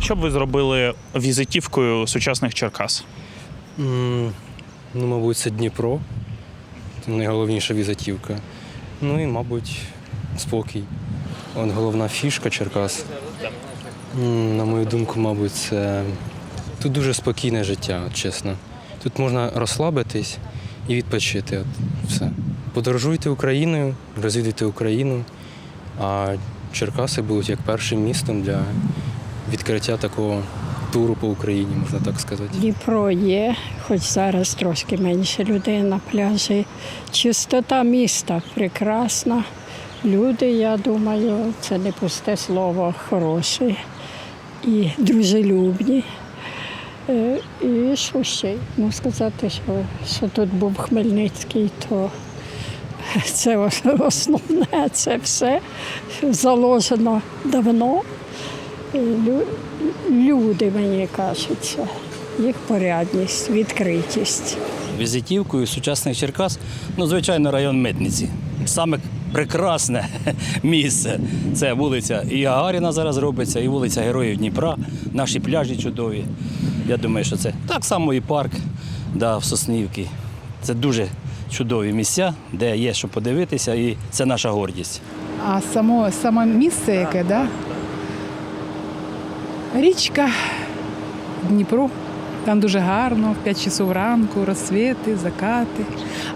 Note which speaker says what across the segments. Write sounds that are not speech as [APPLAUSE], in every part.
Speaker 1: Що б ви зробили візитівкою сучасних Черкас?
Speaker 2: М, Ну, мабуть, це Дніпро. Це найголовніша візитівка. Ну і, мабуть, спокій. От головна фішка Черкас. М, На мою думку, мабуть, це тут дуже спокійне життя, от чесно. Тут можна розслабитись і відпочити. От все. Подорожуйте Україною, розвідуйте Україну, а Черкаси будуть як першим містом для відкриття такого туру по Україні, можна так сказати.
Speaker 3: Дніпро є, хоч зараз трошки менше людей на пляжі. Чистота міста прекрасна. Люди, я думаю, це не пусте слово, хороші і дружелюбні. Е, І що ще? Ну, сказати, що, що тут був Хмельницький, то [LAUGHS] це основне, це все заложено давно. Люди, мені кажуться, їх порядність, відкритість.
Speaker 4: візитівкою сучасних Черкас, ну, звичайно, район Митниці. Саме прекрасне [LAUGHS] місце. Це вулиця і Гагаріна зараз робиться, і вулиця Героїв Дніпра, наші пляжі чудові. Я думаю, що це так само і парк да, в Соснівці. Це дуже чудові місця, де є що подивитися, і це наша гордість.
Speaker 5: А само, саме місце яке, да? Річка Дніпро. Там дуже гарно, в 5 часов ранку, розсвіти, закати.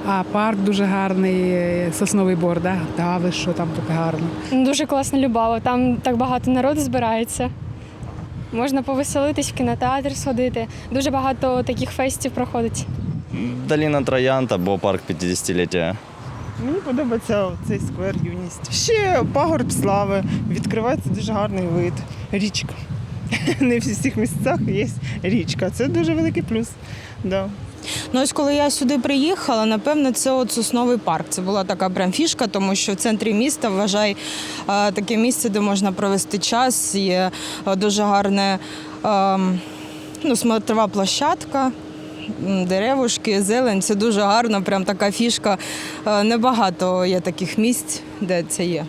Speaker 5: А парк дуже гарний, сосновий бор, да? Да, ви що там так гарно.
Speaker 6: Дуже класна Любава. Там так багато народу збирається. Можна повеселитись в кінотеатр сходити. Дуже багато таких фестів проходить.
Speaker 7: Доліна Троянд або парк 50-ліття.
Speaker 8: Мені подобається цей сквер юність. Ще пагорб слави. Відкривається дуже гарний вид. Річка. [LAUGHS] Не в всіх місцях є річка. Це дуже великий плюс. Да.
Speaker 9: Ну ось коли я сюди приїхала, напевно, це от сосновий парк. Це була така прям фішка, тому що в центрі міста вважай е, таке місце, де можна провести час. Є е, дуже гарне ем, ну, смотрова площадка. Деревушки, зелень, це дуже гарно, прям така фішка. Е, Небагато є таких місць, де це є.